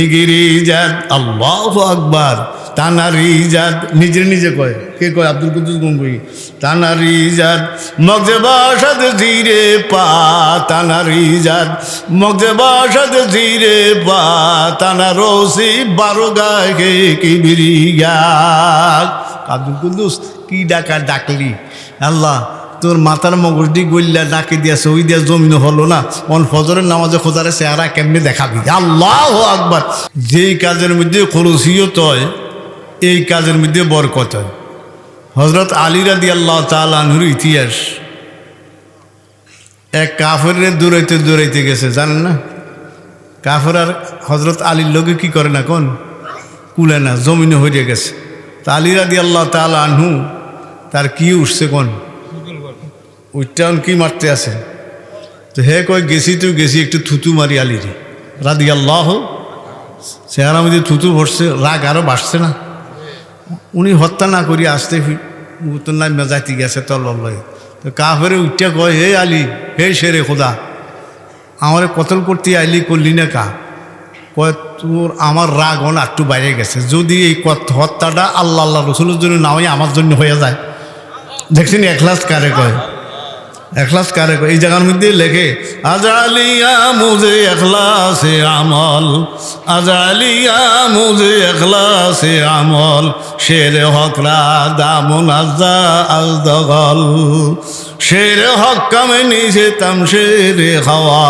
মিগিরি জাত, আল্লাহ আকবার। তানারি জাত, নিজে নিজে কয়। কে কয়? আব্দুল কুদ্দুস গঙ্গুই। তানারি জাত, মগজে বাসাদ ধীরে পা। তানারি জাত, মগজে বাসাদ ধীরে পা। তানা রসি বারো গায়ে কি বিরি গাছ আব্দুল কুদ্দুস, কি ডাকা ডাকলি? আল্লাহ তোর মাথার মগজটি গল্লা ডাকে দিয়েছে ওই দিয়া জমিন হলো না। অন ফজরের নামাজে খোদারে চেহারা কেমনি দেখাবি? আল্লাহ আকবার। যেই কাজের মধ্যে খরচিয়ত হয়, এই কাজের মধ্যে বরকত হয়। হজরত আলী রাদি আল্লাহ তালুর ইতিহাস। এক কাফের দৌড়াইতে দৌড়াইতে গেছে, জানেন না? কাফের আর হজরত আলীর লোকে কি করে না কোন? কুলে না জমিনে হয়ে গেছে। তা আলী রাদি আল্লাহ তাল আনহু, তার কি উঠছে কোন? উইটাউন কি মারতে আছে? তো হে কয়, গেছি তো, গেছি একটু থুতু মারি আলিরে। রাদি আল্লাহ চেহারা মধ্যে থুতু ভরছে, রাগ আরও বাড়ছে না। উনি হত্যা না করি আসতে উত্তর নাই মেজাইতে গেছে তল তো কাফেরে উঠতে কয়, হে আলি, হে শেরে খোদা, আমারে কতল করতে আইলি, করলি না কা? কয়, তোর আমার রাগ অন একটু বাইরে গেছে। যদি এই হত্যাটা আল্লাহ আল্লাহ রসুলের জন্য না আমার জন্য হয়ে যায়। দেখছেন একলাস কারে কয়? এখলাস কারে এই জায়গার মধ্যে লেখে আজালিয়া মুজে এখলাসে আমল আজালিয়া মুজে এখলাসে আমল শের হকরা দামন আজা আজদগল শের হক কামে নিছে তাম শেরে খাওয়া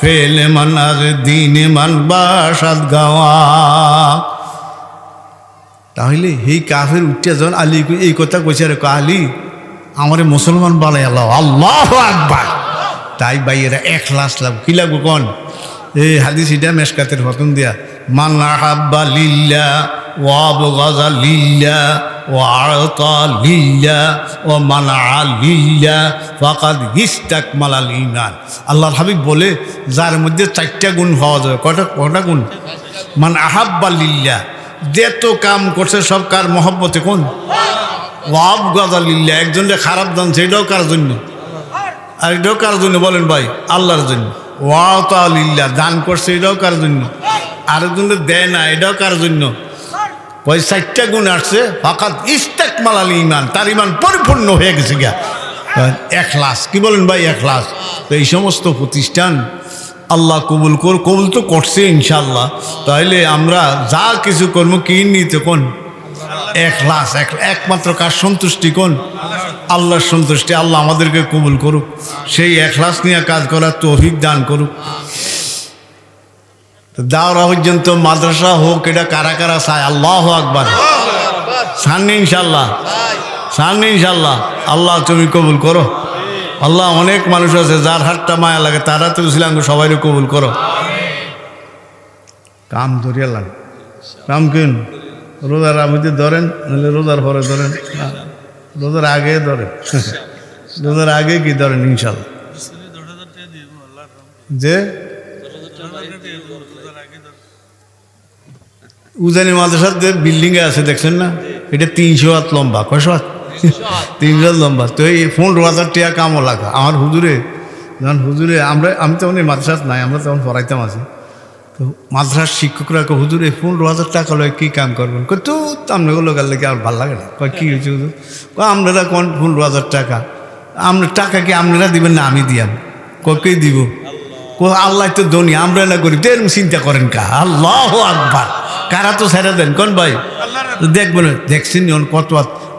ফেলে মান আর দিনে মান বাসাদ গাওয়া। তাহলে এই কাফের উঠতে যখন আলী এই কথা কইছে রে কয়, আলী আমারে মুসলমান বানাই আল্লাহ। আল্লাহ আকবার। তাই ভাই এরা এক লাখ লাভ। কি লাগবো কন? এই হাদিস এটা মেশকাতের হতন দিয়া। মান আহাব্বা লিল্লা ওয়াব গাজা লিল্লা ও আড়তা লিল্লা ও মানা লিল্লা ফাকাদ ইস্তাক মালাল ইমান আল্লাহর হাবিব বলে, যার মধ্যে চারটা গুণ হওয়া যাবে। কটা কটা গুণ? মান আহাব্বা লিল্লা। যেত কাম করছে সব কার মহব্বতে কোন? ওয়াব গজালিল্লা একজনকে খারাপ দান, সেটাও কার জন্য? আর এটাও কার জন্য বলেন ভাই? আল্লাহর জন্য। ওয়াতালিল্লা দান করছে, এটাও কার জন্য? আরেকজনকে দেয় না, এটাও কার জন্য? ওই চারটা গুণ আসছে, ফাঁকাত ইস্তাক মালাল ইমান তার ইমান পরিপূর্ণ হয়ে গেছে গিয়া। এখলাস, কি বলেন ভাই এখলাস? তো এই সমস্ত প্রতিষ্ঠান আল্লাহ কবুল কর, কবুল তো করছে ইনশাল্লাহ তাহলে আমরা যা কিছু কর্ম কি নিতে কোন? এখলাস এক- একমাত্র কার সন্তুষ্টি কোন? আল্লাহর সন্তুষ্টি, আল্লাহ আমাদেরকে কবুল করুক। সেই এখলাস নিয়ে কাজ করার তৌফিক দান করুক। দাওরা পর্যন্ত মাদ্রাসা হোক, এটা কারা কারা চায়? আল্লাহ আকবার। সামনে ইনশাল্লাহ সামনে ইনশাল্লাহ আল্লাহ তুমি কবুল করো। আল্লাহ অনেক মানুষ আছে, যার হাতটা মায়া লাগে, তারা তো ইসলাম সবাই কবুল করো। কাম ধরিয়া লাগে। কাম রোজার মধ্যে ধরেন নাহলে রোজার পরে ধরেন। রোজার আগে ধরেন। রোজার আগে কি ধরেন ইনশাল্লাহ যে? উজানি মাদ্রাসার যে বিল্ডিং এ আছে দেখছেন না? এটা তিনশো হাত লম্বা কয়শো হাত? তিনশো হাত। লম্বা। তো এই পনেরো হাজার টাকা কামও লাগা। আমার হুজুরে যখন হুজুরে আমরা আমি তখন এই মাদ্রাসাত নাই আমরা তখন পড়াইতাম আছি। তো মাদ্রাসার শিক্ষকরা কয়, হুজুর এই পনেরো হাজার টাকা লয় কী কাম করবেন? কই তো আপনাগুলো গেলে কি আর ভালো লাগে না। কয় কী হয়েছে হুজুর? কয় আপনারা কোন পনেরো হাজার টাকা? আপনার টাকা কি আপনারা দিবেন না আমি দিয়াম? ককেই দিব? কো আল্লাহ তো ধনী আমরা না করি এরকম চিন্তা করেন কা? আল্লাহ আকবার। কারা তো ছেড়ে দেন? কোন ভাই? দেখবেন দেখছেন কত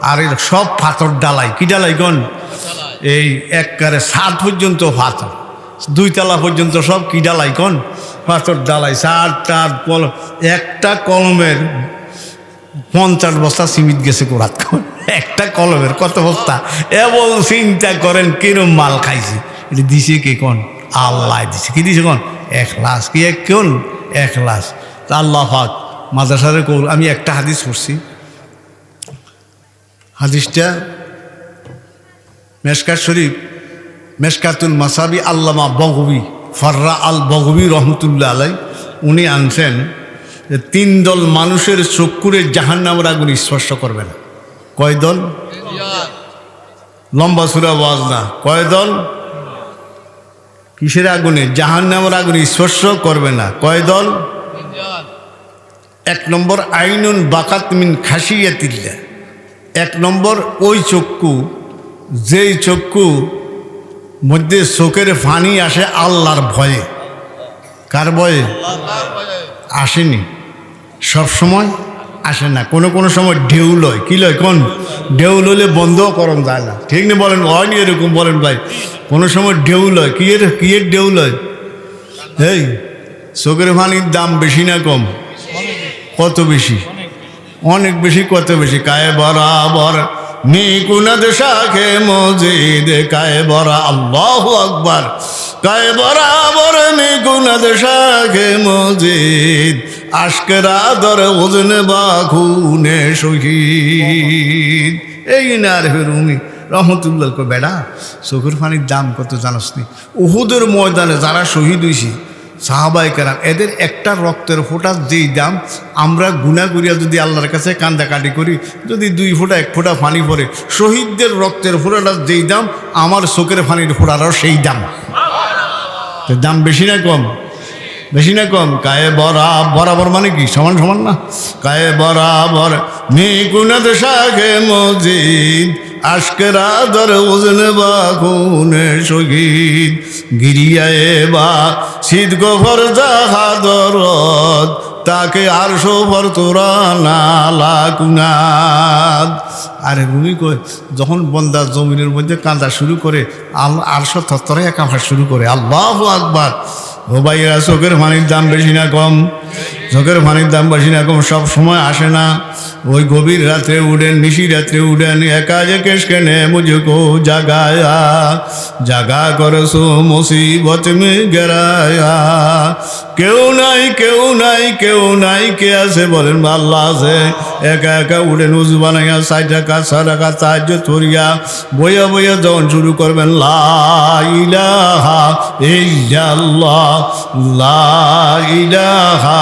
আর সব পাথর ডালাই। কি ডালাই কোন? এই এক কারে সাত পর্যন্ত পাথর দুই তলা পর্যন্ত সব কি ডালাই কোন? পাথর ডালাই সাত টার কল, একটা কলমের পঞ্চাশ বস্তা সিমিট গেছে কোরাত একটা কলমের কত বস্তা? এবং চিন্তা করেন, কিরম মাল খাইছে। এটা দিছে কে কোন? আল্লাহ দিছে। কি দিছে কোন? এক লাশ কি এক কোন? এক লাশ তা আল্লাহ পাক মাদ্রাসারে কৌল আমি একটা হাদিস পড়ছি। হাদিসটা মেশকাত শরীফ, মেশকাতুল মাসাবি আল্লামা বগবি ফর্রা আল বগবি রহমতুল্লাহ আলাই, উনি আনছেন যে তিন দল মানুষের চক্ষুরে জাহান্নামের আগুন স্পর্শ করবে না। কয় দল? লম্বা সুরা ওয়াজ না। কয় দল? কিসের আগুনে? জাহান্নামের আগুন স্পর্শ করবে না। কয় দল? এক নম্বর, আইনুন বাকাত মিন খাসিয়াতিল্লা এক নম্বর, ওই চক্ষু, যেই চক্ষু মধ্যে চোখের ফানি আসে আল্লাহর ভয়ে। কার ভয়ে? আসেনি। সব সময় আসে না। কোনো কোনো সময় ঢেউ লয়। কী লয়? কোন? ঢেউ লইলে বন্ধও করন যায় না। ঠিক না বলেন? হয়নি এরকম বলেন ভাই। কোনো সময় ঢেউ লয়। কী এর কী এর ঢেউ লয়? এই চোখের ফানির দাম বেশি না কম? কত বেশি? অনেক বেশি, কত বেশি? কায়ে বরাবর নিকুনাদ শাখে মজিদ কায়ে বরা আল্লাহ আকবার। কায়ে বরাবর নিকুনাদ শাখে মজিদ, আশকের আদর ওজনে বা খুনে শহীদ। এই না রে রুমি, রহমতুল্লাহ বেড়া চোখের পানির দাম কত জানাস নি উহুদের ময়দানে যারা শহীদ হয়েছে সাহাবাই কারাম, এদের একটা রক্তের ফোঁটার যেই দাম, আমরা গুনা করিয়া যদি আল্লাহর কাছে কান্দাকাটি করি, যদি দুই ফোঁটা, এক ফোঁটা পানি পড়ে, শহীদদের রক্তের ফোঁটাটার যেই দাম, আমার চোখের পানির ফোঁটারও সেই দাম। দাম বেশি না কম? বেশি না কম? কায়ে বরা বরাবর মানে কি? সমান সমান না? কায়ে বরাবর নিকুনাদ শাখে মজিদ আশকের আদর ওজনে বা খুনে শহীদ গিরিয়ায় বা শীত গোভর জাহাদরদ তাকে আর সোভর তোরা নালা কুনাদ আরে রুমি কয় যখন বন্দা জমিনের মধ্যে কাঁদা শুরু করে, আল আরশো থরথরে কাঁপা শুরু করে, আল্লাহ আকবার। ও ভাইয়েরা, চোখের মানির দাম বেশি না কম? চোখের পানির দাম বেশি না কম সব সময় আসে না। ওই গভীর রাত্রে উঠেন, নিশি রাত্রে উঠেন, একা যে কেশ কেনে মুঝকো জাগায়া। জাগা করছ মুসিবত মে গেরায়া। কেউ নাই কেউ নাই কেউ নাই, কে আছে বলেন আল্লাহ আছে। একা একা উঠেন, উজু বানাইয়া ষাট টাকা ছ টাকা সাহায্য থরিয়া বইয়া বইয়া যখন শুরু করবেন, লা ইলাহা ইল্লাল্লাহ, লা ইলাহা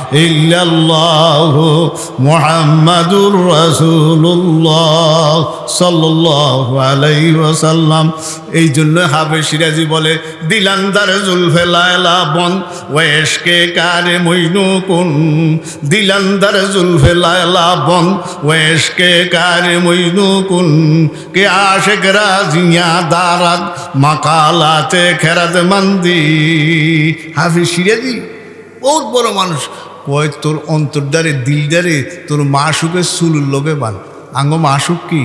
ইল্লাল্লাহ মুহাম্মাদুর রাসূলুল্লাহ সাল্লাল্লাহু আলাইহি ওয়াসাল্লাম। এই জন্য হাবে সিরাজি বলে, দিলান্দার জুলফে লায়লা বন, ওয়েশকে কারে মইনু কুন। দিলান্দার জুলফে লায়লা বন, ওয়েশকে কারে মইনু কুন। কে আশেক রাজিয়া দারাত, মাকালাতে খেরাত মন্দি হাফিজ সিরাজি, বহুত বড় মানুষ। কয় তোর অন্তরদারে, দিলদারে, তোর মাসুকের চুলুর লোকে বান। আঙ্গ মাসুক কি?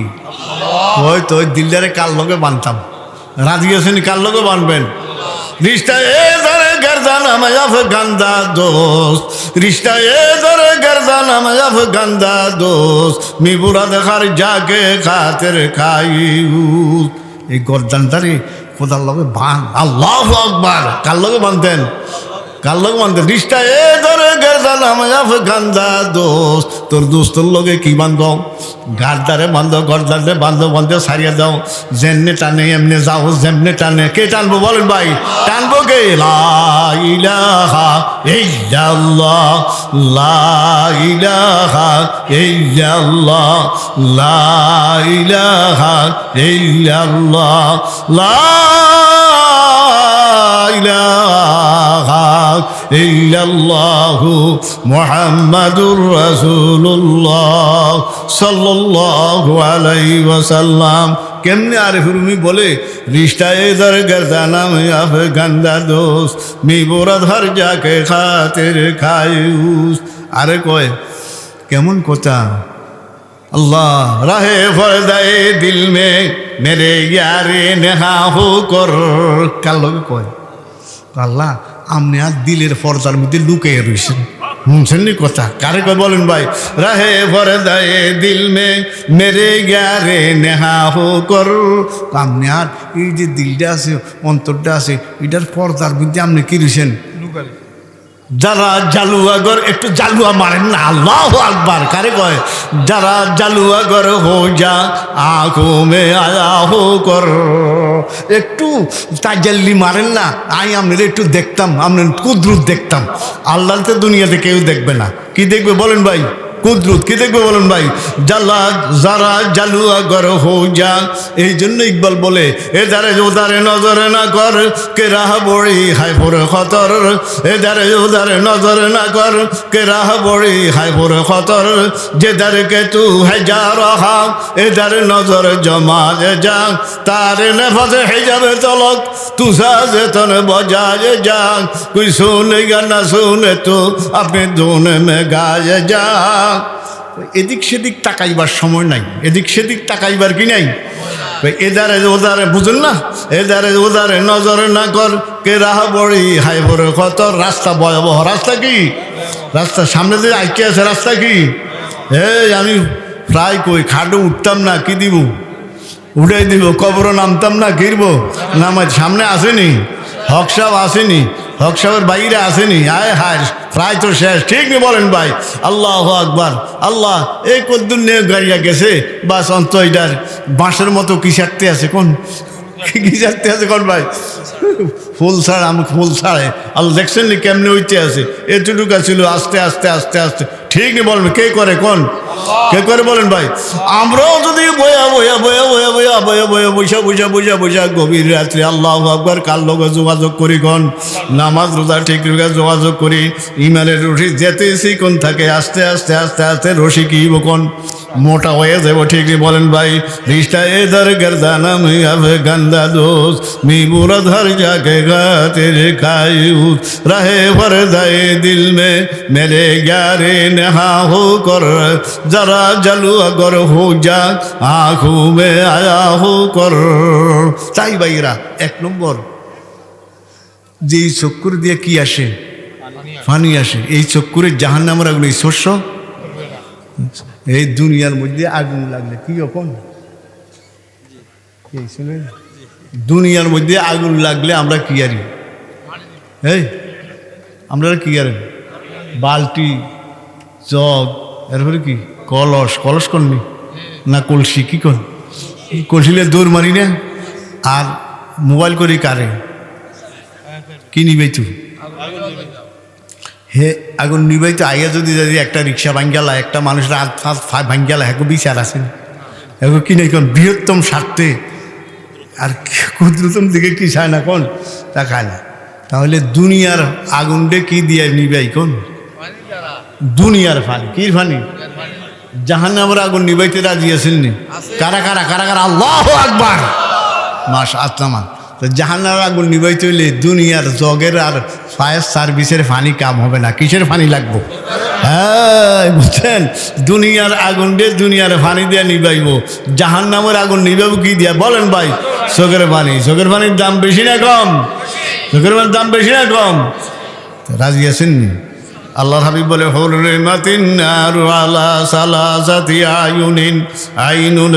কয় তোর দিলদারে কার লোকে বানতাম? রাজি আছেন কার লোকে বানবেন? রিস্তা এ ধরে গর্দান আমায় গান্দা দোস্ত। রিস্তা এ ধরে গর্দান আমায় গান্দা দোস্ত। মি দেখার যাকে খাতের খাই এই গর্দানটারে কোদার লগে বান। আল্লাহ আকবার। কার লগে বানতেন? কার লগে বানতেন? রিস্তা এ ধরে গর্দান গান্দা দোস্ত তোর দোস্তর লগে কি বান্ধ গারদারে বান্ধ গরদারে বান্ধ বান্ধ সারিয়ে দাও। যেমনে টানে, এমনি যাও, যেমনে টানে। কে টানবো বলেন ভাই? টানবো কে? লা ইলাহা ইল্লাল্লাহ, লা ইলাহা ইল্লাল্লাহ, লা ইলাহা ইল্লাল্লাহ, লা ইল্লাল্লাহু মুহাম্মাদুর রাসূলুল্লাহ সাল্লাল্লাহু আলাইহি ওয়াসাল্লাম। কেমনে আরে হুরুমি বলে রিস্তায় দর গরদানাম আফ গন্দা দোস মি বোরা ধর যাকে খাতের খায়ুস। আরে কয়, কেমন কথা? اللہ راہ فردائے দিল মে মেরে ইয়ারে নেহা হু কর। কার লোক কয়? আল্লাহ আপনি আর দিলের পর্দার মধ্যে লুকিয়ে রয়েছেন শুনছেন নি কথা? কারে কয় বলেন ভাই? রাহে ফরদায়ে দিল মে মেরে গ্যারে নেহা হো কর। আপনি আর এই যে দিলটা আছে, অন্তরটা আছে, এটার পর্দার মধ্যে আপনি কি রয়েছেন লুকালে যারা জালুয়াগর একটু জালুয়া মারেন না, আল্লাহ আকবার, কারে কয়? যারা জালুয়াগর হো যা আঁখো মে আয়া হো কর। একটু তাজাল্লি মারেন না, আই আপনার একটু দেখতাম আপনার কুদরুত দেখতাম। আল্লাহ তো দুনিয়াতে কেউ দেখবে না। কি দেখবে বলেন ভাই? কুদরত, কি দেখবে বলেন ভাই? জালা যারা জালুয়া গর হো যা। এই জন্য ইকবাল বলে এ দারে ওদারে নজরে না কর কে রাহ বড়ি হাই পরে খতর। এ দারে ওদারে নজরে না কর কে রাহ বড়ি হাই পরে খতর। যে দারে কে তু হে যা রহা এ দারে নজর জমা যে। যা তারে নেফাতে হে যাবে তলক তুষা যে তন বজা যে। যা কুই শুনে গানা শুনে তো আপনি দোনে মে গায়ে যা। এদিক সেদিক তাকাইবার সময় নাই। এদিক সেদিক তাকাইবার কি নাই? এদারে ওদারে বুঝুন না? এদারে ওদারে নজরে না কর। কে রাহা বড়ি হাই বড় কত? রাস্তা ভয়াবহ রাস্তা কি? রাস্তা সামনে দিয়ে আইকে আছে রাস্তা কি? এই আমি প্রায় কই খাটে উঠতাম না কি দিব? উঠাই দিব কবর নামতাম না গিরব নামাজ সামনে আসেনি। হক সাহেব আসেনি। হক সাহেবের বাইরে আসেনি। আয় হায় প্রায় তো শেষ। ঠিক নি বলেন ভাই? আল্লাহ আকবার। আল্লাহ, এই কদ্দুর নিয়ে গাড়িয়া গেছে? বা অন্ত এটার বাঁশের মতো কি সারতে আছে কোন? কি সারতে আছে কোন ভাই? ফুল ছাড়, আমি ফুল ছাড়ে। আল্লাহ দেখছেন কেমনে হইতে আছে? এতটুকু ছিল, আস্তে আস্তে আস্তে আস্তে। ঠিক নেই বলবেন কে করে, কোন? কে করে বলেন ভাই? আমরাও যদি বয়া বয়া বয়া বয়া বয়া বয়া বয়া, বৈশা বৈশা বৈশা বৈশা, গভীর রাত্রি, আল্লাহ আকবর, কার লোক যোগাযোগ করি কোন? নামাজ রোজা ঠিক যোগাযোগ করি ইমেলের রশি যেতে কোন থাকে, আস্তে আস্তে আস্তে আস্তে রশি কি কোন? মোটা হয়ে যাব ঠিক নেই বলেন ভাই। রিস্টা এদার গর্দানা নাম আবে গন্দা দোষ মি বুরা ধর যাকে গা তেরে রাহে ভর দিল মে মেলে গ্যারে नहा हो कर जरा जलू अगर हो जा आंखों में आया हो कर তাই ভাইরা এক নম্বর যে এই চক্কুর দিয়ে কি আসে পানি আসে এই চক্কুরের জাহান নামের আগুন এই শস্য এই দুনিয়ার মধ্যে আগুন লাগলে কি রকম এই শুনেন দুনিয়ার মধ্যে আগুন লাগলে আমরা কি আরি এই আমরা কি আরি বালতি জগ, এরপরে কি? কলস কলস করনি? না কলসি, কি কর? কলসিলে দৌড় মারি না, আর মোবাইল করি কারে? কি নিবে তুই হে, আগুন নিবাই তো আগে যদি যদি একটা রিক্সা ভাঙ্গালা একটা মানুষের হাত হাত ভাঙ্গালা হ্যাঁ বিচার আছেন এখন কি নাই কোন বৃহত্তম স্বার্থে। আর ক্ষুদ্রতম দিকে কি চায় না কোন? তা খায় না। তাহলে দুনিয়ার আগুনটা কি দিয়ে নিবে কোন? দুনিয়ার ফানি। কি ফানি? জাহান নামের আগুন নিবাইতে রাজি আছেন নি কারা কারা কারা কারা? আল্লাহ আকবার! মাস আসলামান তো জাহান্নার আগুন নিবাইতে হইলে দুনিয়ার জগের আর ফায়ার সার্ভিসের ফানি কাম হবে না। কিসের ফানি লাগবো? হ্যাঁ বুঝছেন? দুনিয়ার আগুন দিয়ে দুনিয়ার ফানি দিয়ে নিবাইব। জাহান নামের আগুন নিবাইব কি দিয়া? বলেন ভাই চোখের পানি চোখের পানির দাম বেশি না কম? চোখের পানির দাম বেশি না কম? রাজি আছেন নি আল্লাহ হাবিব বলে হুরমাতিন নারু আলা আইনুন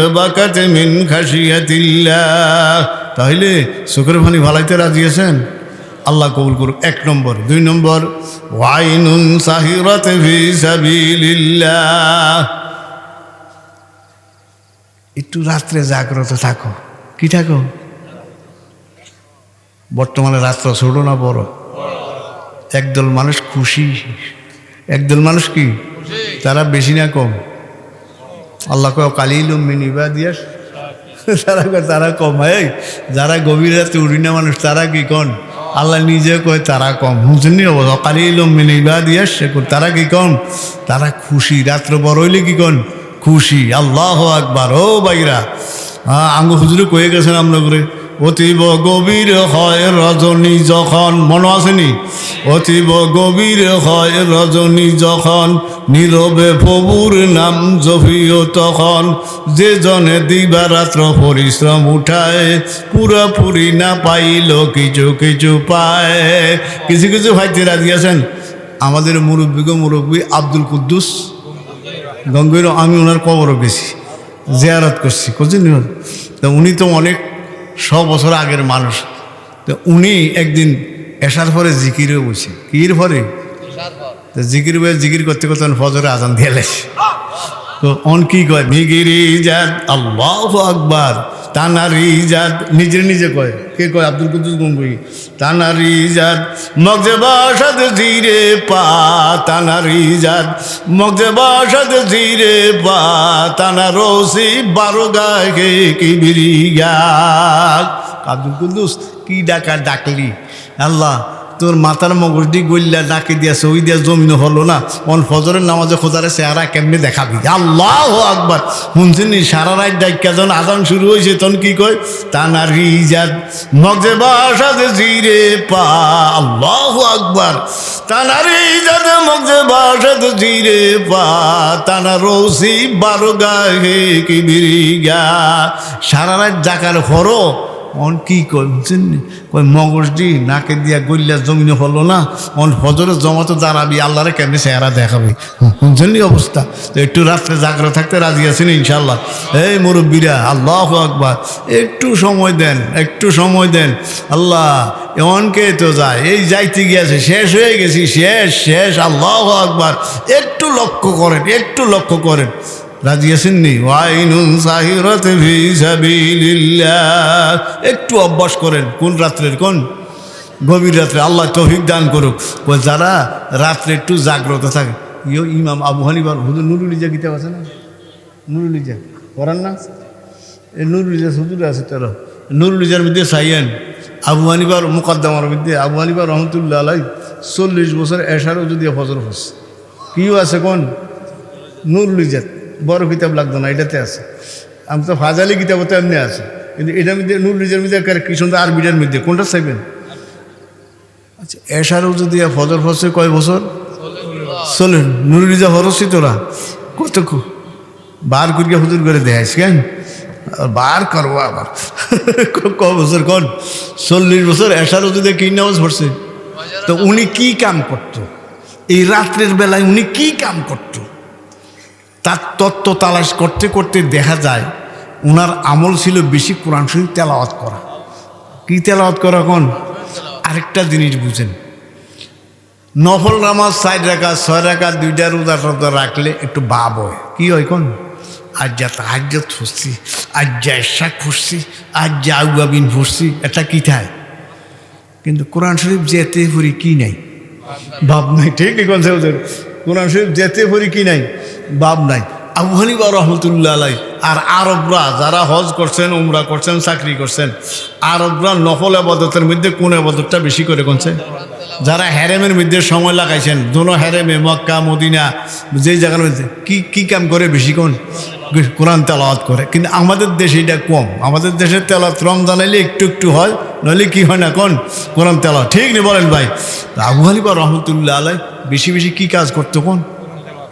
তাহলে চোখের পানি ভালাইতে রাজি আছেন? আল্লাহ কবুল করুক। এক নম্বর। দুই নম্বর, ওয়াইনুন সাহিরাত একটু রাত্রে জাগ্রত থাকো। কি থাকো? বর্তমানে রাত্র ছোট না বড়? একদল মানুষ খুশি। একদল মানুষ কি? তারা বেশি না কম। আল্লাহ কয় কালিল মিনিবা দিয়াস তারা তারা কম। এই, যারা গভীর রাতে উড়ি না মানুষ, তারা কি কন? আল্লাহ নিজে কয়, তারা কম। বুঝলি কালিল মিনিবা দিয়াস তারা কি কম তারা খুশি। রাত্র বড় হইলে কি কন? খুশি। আল্লাহ আকবার। ও বাইরা হ্যাঁ আঙ্গ হুজুরে কয়ে গেছেন আপনার অতীব গভীর হয় রজনী যখন, মনে আসেনি অতীব গভীর হয় রজনী যখন, নীরবে প্রভুর নাম জফিও তখন। যে জনে দিবারাত্র পরিশ্রম উঠায়, পুরোপুরি না পাইল কিছু কিছু পায়। কিছু কিছু ভাইতে রাজি আছেন? আমাদের মুরব্বী গো মুরব্বী আব্দুল কুদ্দুস। গঙ্গের, আমি ওনার কবরও গেছি, জিয়ারত করছি, করছেন তো উনি তো অনেক শ বছর আগের মানুষ। তো উনি একদিন এসার পরে জিকিরে বসে কির পরে? তো জিকির বয়ে জিকির করতে করতে ফজরে আজান দিয়ে তো অন কি কয়? মিগিরি যান আল্লাহ আকবার। তানারি জাত, নিজে নিজে কয়। কে কয়? আব্দুল কুদ্দুস গঙ্গুই। তানারি জাত, মগজে বাসাদ ধীরে পা। তানারি জাত, মগজে বাসাদ ধীরে পা। তানা রসি বারো গায়ে কি বিরি গাছ আব্দুল কুদ্দুস, কি ডাকা ডাকলি? আল্লাহ তোর মাথার মগজটি গল্লা ডাকে দিয়া সই দিয়া জমিন হলো না। অন ফজরের নামাজে খোদারে চেহারা কেমনে দেখাবি? আল্লাহ আকবার। শুনছিনি, সারা রাত ডাক্কা যখন আজান শুরু হয়েছে, তখন কি কয়? তানা রিজাদ মগজে বাসাতে জিরে পা। আল্লাহ আকবার। তানা রিজাদ মগজে বাসাতে জিরে পা। তানা রসি বারো গায়ে কি বিরিগা সারা রাত ডাকার হরো অন কি কয় বুঝছেন নি? কয় মগজটি নাকে দিয়া গল্লা জমিনে হলো না, অন হজরে জমাতে দাঁড়াবি, আল্লাহরে কেমনি চেহারা দেখাবি? বুঝছেন নি অবস্থা? তো একটু রাত্রে জাগ্রত থাকতে রাজি আছেন ইনশাল্লাহ এই মুরব্বীরা, আল্লাহ আকবার, একটু সময় দেন, একটু সময় দেন। আল্লাহ এমনকে তো যায়? এই যাইতে গিয়েছে, শেষ হয়ে গেছি, শেষ শেষ, আল্লাহ আকবার। একটু লক্ষ্য করেন, একটু লক্ষ্য করেন। রাজি সাবিলিল্লাহ। একটু অভ্যাস করেন, কোন রাত্রের কোন? গভীর রাত্রে, আল্লাহ তৌফিক দান করুক। ও যারা রাত্রে একটু জাগ্রত থাকে, ইয়ো ইমাম আবু হানিবার হুজুর নুরুল ইজা আছে না? নুরুল ইজা না? এই নুরুল ইজা হুজুর আছে তার নুরুল ইজার মধ্যে সাইয়েন, আবু হানিবার মুকদ্দমার মধ্যে, আবু হানিবার রহমতুল্লাহ আলাই চল্লিশ বছর এশারও যদি ফজর হস। কিও আছে কোন? নুরুল ইজাত বড় কিতাব লাগতো না, এটাতে আছে। আমি তো ফাজালি কিতাবতে এমনি আছে। কিন্তু এটার মধ্যে নুরুল ইজার মধ্যে কি সুন্দর আরবিটার মধ্যে, কোনটা চাইবেন? আচ্ছা এশারও যদি ফজর ফসে কয় বছর? চলেন নুরুল ইজা হরসি তোরা। কত বার করিয়া হুজুর করে দেখাইস কেন? বার করব আবার। ক- ক বছর কন? চল্লিশ বছর, এশারও যদি কি নামাজ পড়ছে? তো উনি কি কাম করতো? এই রাত্রের বেলায় উনি কি কাম করতো? তার তত্ত্ব তালাশ করতে করতে দেখা যায় ওনার আমল ছিল বেশি কোরআন শরীফ তেলাওয়াত করা। কি তেলাওয়াত করা কোন? আরেকটা জিনিস বুঝেন। নফল নামাজ সাইড রাখা ছয় রাখা দুইটা রোজা টোজা রাখলে একটু ভাব হয়। কি হয় কোন? আজ যা তাহাজ ফুসছি আজ যা এশাক ফুসছি যা আউয়াবিন ফুসছি এটা কি থাকে কিন্তু কোরআন শরীফ যেতে ফুরি কি নাই? ভাব নাই ঠিক কোন কোরআন শরীফ যেতে পারি কি নাই? ভাব নাই। আবু হানিবা রহমতুল্লাহ আলাই আর আরবরা যারা হজ করছেন, উমরা করছেন, চাকরি করছেন, আরবরা নকল আবাদতের মধ্যে কোন আবাদতটা বেশি করে করছে যারা হ্যারেমের মধ্যে সময় লাগাইছেন দোনো হ্যারেমে মক্কা, মদিনা যেই জায়গার মধ্যে, কী কী কাম করে বেশি কোন কোরআন তেলাওয়াত করে। কিন্তু আমাদের দেশে এটা কম। আমাদের দেশের তেলাওয়াত রমজান এলে একটু একটু হয়, নইলে কি হয় না কোন? কোরআন তেলাওয়াত। ঠিক নেই বলেন ভাই? আবু হানিবা রহমতুল্লাহ আলাই বেশি বেশি কি কাজ করতো কোন?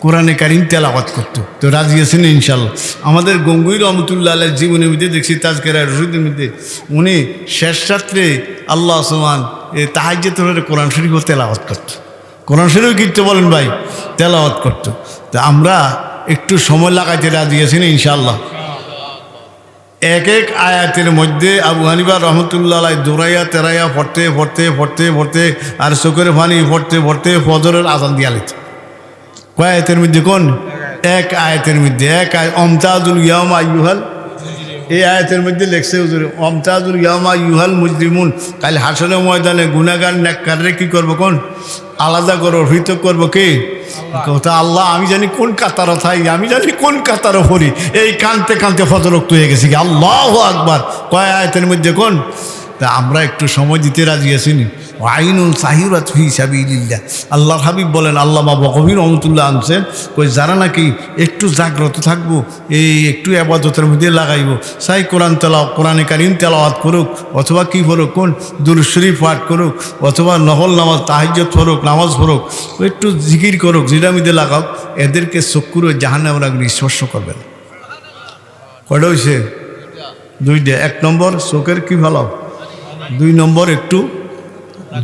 কোরআনে কারিম তেলাওয়াত করতো। তো রাজি আছেন ইনশাল্লাহ আমাদের গঙ্গুই রহমতুল্লাহ আল্লাহ জীবনের মধ্যে দেখছি তাজকেরা রশিদের মধ্যে। উনি শেষ রাত্রে আল্লাহ সমান এ তাহাজ্যে তোর কোরআন শরীফও তেলাওয়াত করতো। কোরআন শরীফ কিনতে বলেন ভাই? তেলাওয়াত করতো। তো আমরা একটু সময় লাগাইতে রাজি আছি না ইনশাল্লাহ এক এক আয়াতের মধ্যে আবু হানিবা রহমতুল্লাহ দৌড়াইয়া তেরাইয়া পড়তে পড়তে পড়তে পড়তে, আর চোখের পানি পড়তে পড়তে ফজরের আজান দিয়া লিত কয় আয়াতের মধ্যে কোন? এক আয়াতের মধ্যে, এক আয় অমতাজুল ইয়াম আইয়ুহাল এই আয়াতের মধ্যে লেখছে হুজুর, অমতাজুল ইয়ামা ইউহাল মুজরিমুন। কাল হাসনে ময়দানে গুনাগান নেককাররে কি করব কোন? আলাদা করো হৃত করব কে? কথা আল্লাহ, আমি জানি কোন কাতারও থাই, আমি জানি কোন কাতারও ফরি এই কানতে কানতে ফতরক্ত হয়ে গেছে কি? আল্লাহ আকবার। কয় আয়তের মধ্যে কোন? তা আমরা একটু সময় দিতে রাজি আছিনি আইনুল সাহিরাত ফি সাবিলিল্লাহ। আল্লাহ হাবিব বলেন আল্লাহ বাবা কবির রহমতুল্লাহ আনছেন কই, যারা নাকি একটু জাগ্রত থাকব, এই একটু আবাদতের মধ্যে লাগাইব সাই কোরআন তেলাও কোরআনে কারিম তেলাওয়াত করুক, অথবা কি করুক কোন দুর শরীফ পাঠ করুক, অথবা নহল নামাজ, তাহাজ্জত পড়ুক, নামাজ ও একটু জিকির করুক মধ্যে লাগাও এদেরকে চক্ষুর জাহান্নাম রাখলে স্পর্শ করবে না। কয়টা হয়েছে দুইটা। এক নম্বর, চোখের কী ভালো? দুই নম্বর একটু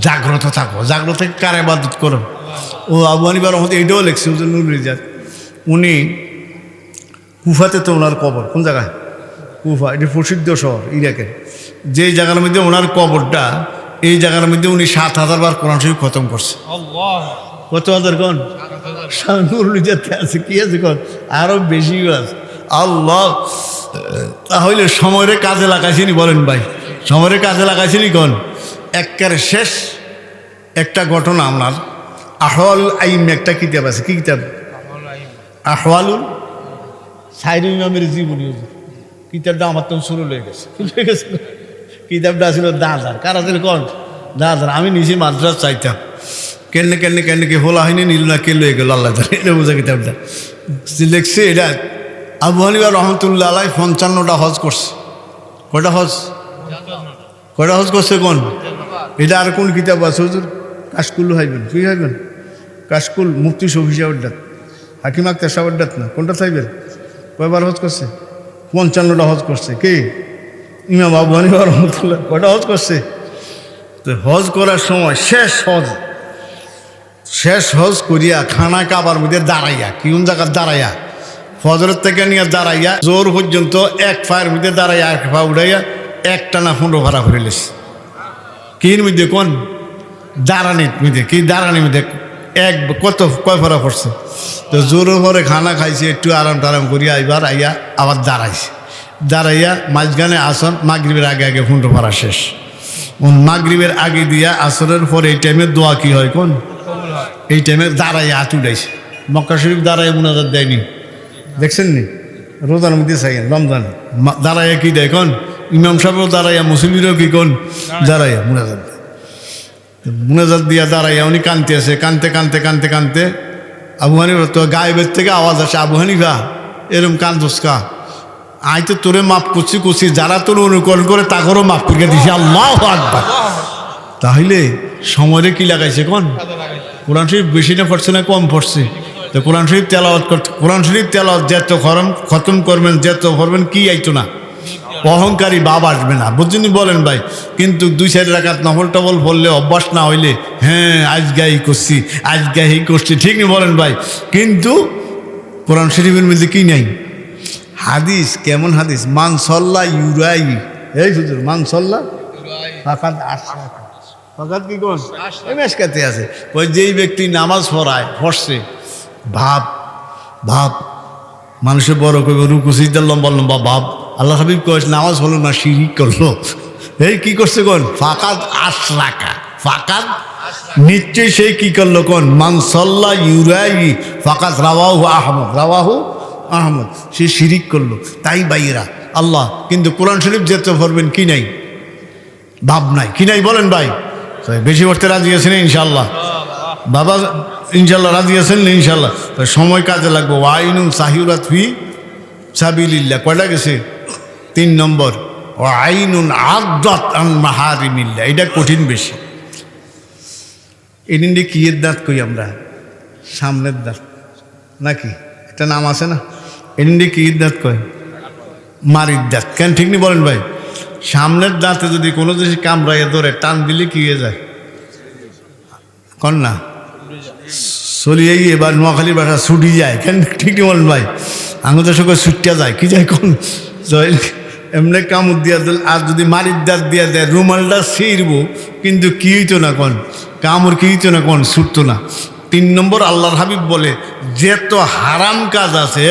জাগ্রত থাকো। জাগ্রত থেকে কার আবাদত করো? ও আবু হানিবার রহমত এইটাও লেখছে নুর রিজাত উনি কুফাতে তো ওনার কবর কোন জায়গায়? কুফা এটি প্রসিদ্ধ শহর ইরাকের। যে জায়গার মধ্যে ওনার কবরটা এই জায়গার মধ্যে উনি সাত হাজার বার কোরআন শরীফ খতম করছে। কত হাজার কোন? নুর রিজাতে আছে কি আছে কোন? আরও বেশি আছে। আল্লাহ তাহলে সময়ের কাজে লাগাইছিনি বলেন ভাই। সময়ের কাজে লাগাইছিনি কোন? একেবারে শেষ একটা ঘটনা আপনার। আহওয়াল আইম একটা কিতাব আছে, কি কিতাব? আহওয়ালুল সাইরুল ইমামের জীবনী কিতাবটা আমার তো শুরু হয়ে গেছে। হয়ে গেছে। কিতাবটা ছিল দাদার কারা ছিল কোন? দাদার আমি নিজে মাদ্রাস চাইতাম। কেনে কেনে কেনে কে হোলা হয়নি, নীল না, কে লয়ে গেল, আল্লাহ এটা বোঝা কিতাবটা। লিখছে এটা, আবু হানিবা রহমতুল্লাহ আলাই পঞ্চান্নটা হজ করছে। কটা হজ? কয়টা হজ করছে কোন? এটা আর কোন কিতাব আছে? হুজুর, কাশকুল হাইবেন। কি হাইবেন? কাশকুল মুফতি শফি সাহেবের ডাক হাকিম আক্তার সাহেবের ডাক না? কোনটা চাইবেন? কয়বার হজ করছে? পঞ্চান্নটা হজ করছে। কে? ইমাম আবু রহমতুল্লাহ। কয়টা হজ করছে? তো হজ করার সময় শেষ হজ। শেষ হজ করিয়া খানা কাবার মধ্যে দাঁড়াইয়া কোন জায়গা দাঁড়াইয়া? ফজরের থেকে নিয়ে দাঁড়াইয়া, জোর পর্যন্ত এক পায়ের মধ্যে দাঁড়াইয়া, এক পা উড়াইয়া একটা না ফুটো ভাড়া করে লেছে। কির মধ্যে কোন দাঁড়ানির মধ্যে কি দাঁড়ানির মধ্যে এক কত, কয় ফরা পড়ছে? তো জোরের পরে খানা খাইছে, একটু আরাম টারাম করিয়া এবার আইয়া আবার দাঁড়াইছে। দাঁড়াইয়া মাঝখানে আসন, মাগরীবের আগে আগে ফুটো ভরা শেষ। মাগরীবের আগে দিয়া আসরের পরে এই টাইমে দোয়া কি হয় কোন? এই টাইমে দাঁড়াইয়া হাত উঠাইছে। মক্কা শরীফ দাঁড়াইয়া মুনাজাত দেয়নি। দেখছেন নি রোজার মধ্যে চাই, রমজানে। দাঁড়াইয়া কি দেয় কোন? ইমাম সাহেবও দাঁড়াইয়া মুসলিমেরও কি কোন? দাঁড়াইয়া। মুনাজাত মুনাজাত দিয়া দাঁড়াইয়া উনি কানতে আছে কানতে কানতে কানতে কানতে। আবু হানিফা তো গায়েবের থেকে আওয়াজ আসে আবু হানিফা এরম কান্দোস কা? আই তো তোরে মাফ করছি করছি। যারা তোর অনুকরণ করে তাকেও মাফ করে দিছি। আল্লাহ আকবার। তাহলে সময় কি লাগাইছে কোন? কোরআন শরীফ বেশি না পড়ছে না কম পড়ছে? তো কোরআন শরীফ তেলাওয়াত করতে কোরআন শরীফ তেলাওয়াত যত খরম খতম করবেন যত করবেন কি আইতো না? অহংকারী বাপ আসবে না। বুঝছেন? বলেন ভাই। কিন্তু দুই সাইড রাখাত নফল টবল বললে অভ্যাস না হইলে হ্যাঁ আজ গাই করছি আজ গাই করছি। ঠিক নি? বলেন ভাই। কিন্তু কোরআন শরীফের মধ্যে কি নাই? হাদিস কেমন হাদিস? মানসল্লা ইউরাই। এই হুজুর মানসল্লা? ফাকাত আশরাক ফাকাত কি কোন? আছে। ওই যেই ব্যক্তি নামাজ পড়ায় পড়ছে ভাব ভাব মানুষের বড় কইব রুকু সিদ্দার লম্বা লম্বা ভাব। আল্লাহ হাবিব কয়েছে নামাজ হলো না শিরিক করল? এই কি করছে কোন? ফাকাত আশরাকা। ফাকাত নিশ্চয়ই সেই কি করল কোন? মানসল্লা ইউরাই ফাকাত রাওয়াহু আহমদ। রাওয়াহু আহমদ। সে শিরিক করল। তাই বাইরা আল্লাহ, কিন্তু কোরআন শরীফ যেতে পারবেন কি নাই? ভাব নাই। কি নাই বলেন ভাই? বেশি করতে রাজি আছেন ইনশাল্লাহ বাবা ইনশাল্লাহ রাজি আছেন ইনশাল্লাহ সময় কাজে লাগবো। ওয়াইনুন সাহিউরাত ফি সাবিলিল্লাহ। কয়টা গেছে? তিন নম্বর ও আইনুন আদাত আন মাহারিমিল্লা এটা কঠিন বেশি। দিয়ে কিয়ের দাঁত কই আমরা? সামনের দাঁত। নাকি? একটা নাম আছে না? দিয়ে কিয়ের দাঁত কয়? মারির দাঁত। কেন ঠিক নি বলেন ভাই? সামনের দাঁতে যদি কোনো জিনিস কামড়াইয়া ধরে, টান দিলে কি হয়ে যায়? কন না? চলিয়েই এবার নোয়াখালীর বাসা ছুটি যায়। কেন ঠিক বলেন ভাই? আঙুলের সঙ্গে ছুটিয়া যায়। কি যায় কোন? জয় এমনি কামড় দিয়া দিল, আর যদি মারির দাঁত দিয়া দেয় রুমালটা ছিঁড়ব, কিন্তু কি হইতো না কন? কামড় কি হইতো না কন? ছুটতো না। তিন নম্বর, আল্লাহর হাবিব বলে, যেত হারাম কাজ আছে,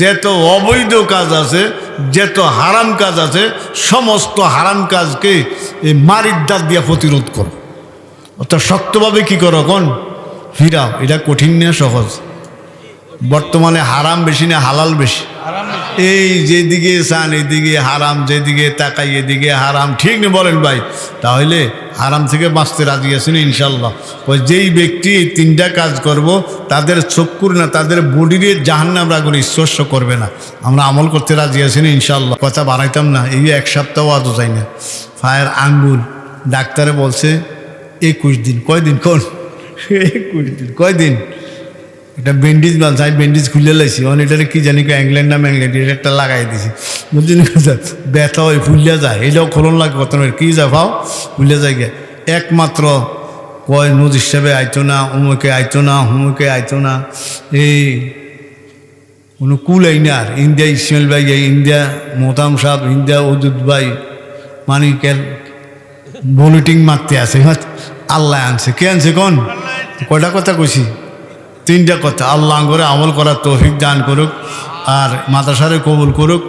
যেত অবৈধ কাজ আছে, যেত হারাম কাজ আছে, সমস্ত হারাম কাজকে এই মারির দাঁত দিয়া প্রতিরোধ করো। অর্থাৎ শক্তভাবে কি করো কন? ফিরাও। এটা কঠিন না, সহজ। বর্তমানে হারাম বেশি না, হালাল বেশি। এই যেদিকে চান এদিকে হারাম যেদিকে তাকাই এদিকে হারাম। ঠিক নেই বলেন ভাই? তাহলে হারাম থেকে বাঁচতে রাজি আছেন ইনশাল্লাহ ওই যেই ব্যক্তি এই তিনটা কাজ করব তাদের চক্ষুর না তাদের বডির জাহান্নাম রাগুলো স্পর্শ করবে না। আমরা আমল করতে রাজি আছেন ইনশাল্লাহ কথা বাড়াইতাম না এই এক সপ্তাহ আদৌ চাই না। ফায়ার আঙ্গুল ডাক্তারে বলছে একুশ দিন। কয়দিন কোন? একুশ দিন। কয়দিন? এটা ব্যান্ডেজ মাল আমি ব্যান্ডেজ খুলে লাইছি। অন এটারে কি জানি ইংল্যান্ড না ম্যাংল্যান্ড এটা একটা লাগাই দিছি। বুঝলি না ব্যথা হয়, ফুলিয়া যায়। এটাও খোলন লাগে কত কি যা ভাও, ফুলিয়া যায় গে। একমাত্র কয় নজ হিসাবে আইতো না অমুকে আইতো না হুমুকে আইতো না। এই কোনো কুল আই না আর। ইন্ডিয়া ইসমাইল ভাই ইন্ডিয়া মোতাম সাহেব, ইন্ডিয়া অদুত ভাই মানিকেল বুলেটিং মারতে আছে। হ্যাঁ আল্লাহ আনছে। কে আনছে কোন? কয়টা কথা কইছি? তিনটা কথা। আল্লাহ করে আমল করার তৌফিক দান করুক আর মাদ্রাসারে কবুল করুক।